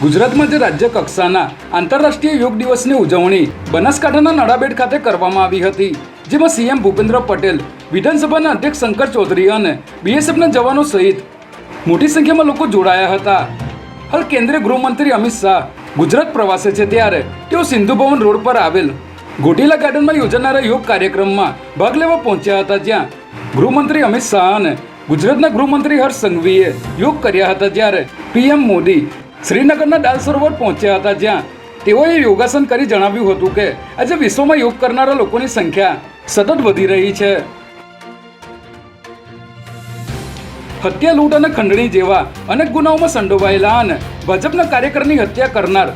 ગુજરાતમાં જે રાજ્ય કક્ષાના આંતરરાષ્ટ્રીય યોગ દિવસની ઉજવણી બનાસકાંઠાના નડાબેડ ખાતે કરવામાં આવી હતી, જેમાં સીએમ ભૂપેન્દ્ર પટેલ, વિધાનસભાના અધ્યક્ષ શંકર ચૌધરી અને બીએસએફના જવાનો સહિત મોટી સંખ્યામાં લોકો જોડાયા હતા. હાલ કેન્દ્રીય ગૃહમંત્રી અમિત શાહ ગુજરાત પ્રવાસે છે ત્યારે તેઓ સિંધુ ભવન રોડ પર આવેલ ગોટીલા ગાર્ડનમાં યોજાનારા યોગ કાર્યક્રમમાં ભાગ લેવા પહોંચ્યા હતા, જ્યાં ગૃહમંત્રી અમિત શાહ અને ગુજરાતના ગૃહમંત્રી હર્ષ સંઘવીએ યોગ કર્યા હતા, જ્યારે પીએમ મોદી શ્રીનગરના દાલ સરોવર પહોંચ્યા હતા જ્યાં તેઓએ યોગાસન કરી જણાવ્યું હતું કે આજે વિશ્વમાં યોગ કરનારા લોકોની સંખ્યા સતત વધી રહી છે. હત્યા, લૂંટ અને ખંડણી જેવા અનેક ગુનાઓમાં સંડોવાયેલા અને ભાજપના કાર્યકરની હત્યા કરનાર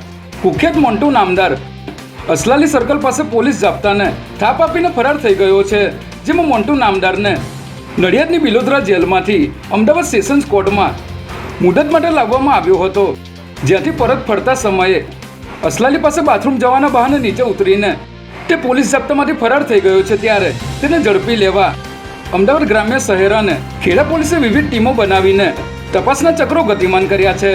કુખ્યાત મોન્ટુ નામદાર અસલાલી સર્કલ પાસે પોલીસ જાપ્તાને થાપ આપીને ફરાર થઈ ગયો છે, જેમાં મોન્ટુ નામદારને નડિયાદની બિલોદરા જેલમાંથી અમદાવાદ સેશન્સ કોર્ટમાં મુદત માટે લાવવામાં આવ્યો હતો. જ્યાંથી પરત ફરતા સમયે અસલાલી પાસે બાથરૂમ જવાના બહાને નીચે ઉતરીને તે પોલીસ જપ્તમાંથી ફરાર થઈ ગયો છે ત્યારે તેને ઝડપી લેવા અમદાવાદ ગ્રામ્ય શહેર અને ખેડા પોલીસે વિવિધ ટીમો બનાવીને તપાસના ચક્રો ગતિમાન કર્યા છે.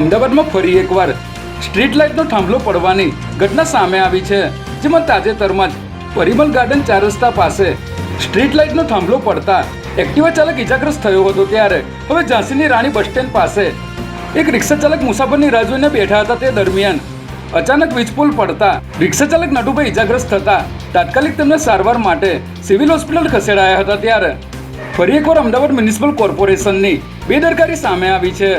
અમદાવાદમાં ફરી એકવાર સ્ટ્રીટ લાઇટનો થાંભલો પડવાની ઘટના સામે આવી છે, જેમાં તાજેતરમાં જ પરિમલ ગાર્ડન ચાર રસ્તા પાસે સ્ટ્રીટ લાઇટનો થાંભલો પડતા એક્ટિવા ચાલક ઇજાગ્રસ્ત થયો હતો ત્યારે. હવે ઝાંસીની રાણી બસ સ્ટેન્ડ પાસે. એક રિક્ષા ચાલક મુસાફરની રાહ જોઈને બેઠા હતા તે દરમિયાન. અચાનક વીજપુલ પડતા. રિક્ષા ચાલક નટુભાઈ ઇજાગ્રસ્ત થતા. તાત્કાલિક તેમને સારવાર માટે સિવિલ હોસ્પિટલ ખસેડાયા હતા ત્યારે. ફરી એકવાર અમદાવાદ મ્યુનિસિપલ કોર્પોરેશનની બેદરકારી સામે આવી છે.